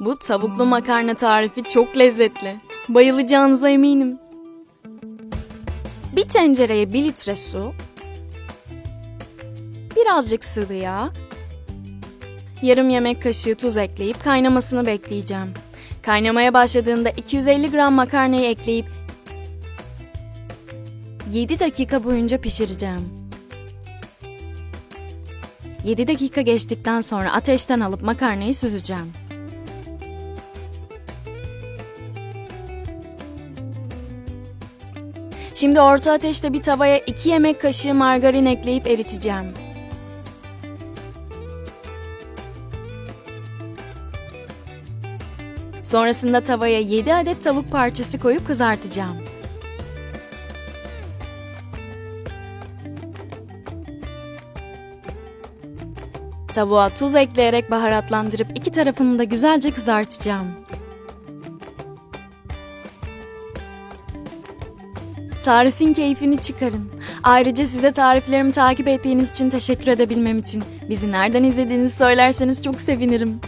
Bu tavuklu makarna tarifi çok lezzetli. Bayılacağınıza eminim. Bir tencereye 1 litre su, birazcık sıvı yağ, yarım yemek kaşığı tuz ekleyip kaynamasını bekleyeceğim. Kaynamaya başladığında 250 gram makarnayı ekleyip 7 dakika boyunca pişireceğim. 7 dakika geçtikten sonra ateşten alıp makarnayı süzeceğim. Şimdi orta ateşte bir tavaya 2 yemek kaşığı margarin ekleyip eriteceğim. Sonrasında tavaya 7 adet tavuk parçası koyup kızartacağım. Tavuğa tuz ekleyerek baharatlandırıp iki tarafını da güzelce kızartacağım. Tarifin keyfini çıkarın. Ayrıca size tariflerimi takip ettiğiniz için teşekkür edebilmem için bizi nereden izlediğinizi söylerseniz çok sevinirim.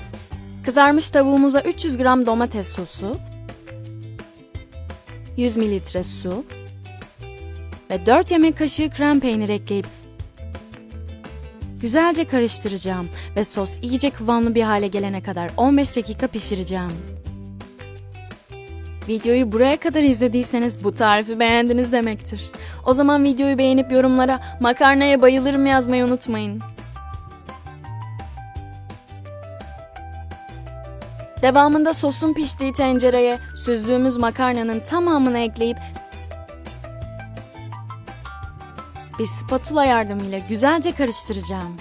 Kızarmış tavuğumuza 300 gram domates sosu, 100 mililitre su ve 4 yemek kaşığı krem peynir ekleyip güzelce karıştıracağım ve sos iyice kıvamlı bir hale gelene kadar 15 dakika pişireceğim. Videoyu buraya kadar izlediyseniz bu tarifi beğendiniz demektir. O zaman videoyu beğenip yorumlara makarnaya bayılırım yazmayı unutmayın. Devamında sosun piştiği tencereye süzdüğümüz makarnanın tamamını ekleyip bir spatula yardımıyla güzelce karıştıracağım.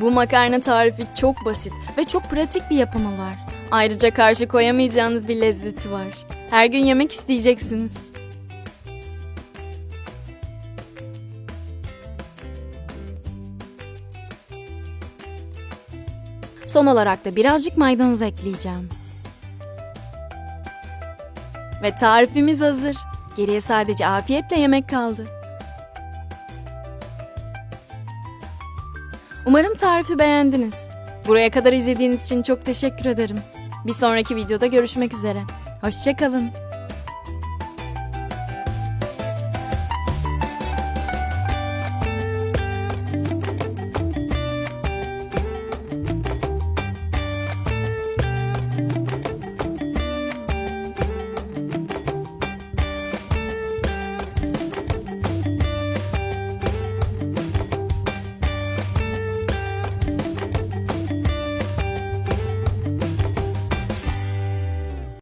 Bu makarna tarifi çok basit ve çok pratik bir yapımı var. Ayrıca karşı koyamayacağınız bir lezzeti var. Her gün yemek isteyeceksiniz. Son olarak da birazcık maydanoz ekleyeceğim. Ve tarifimiz hazır. Geriye sadece afiyetle yemek kaldı. Umarım tarifi beğendiniz. Buraya kadar izlediğiniz için çok teşekkür ederim. Bir sonraki videoda görüşmek üzere. Hoşçakalın.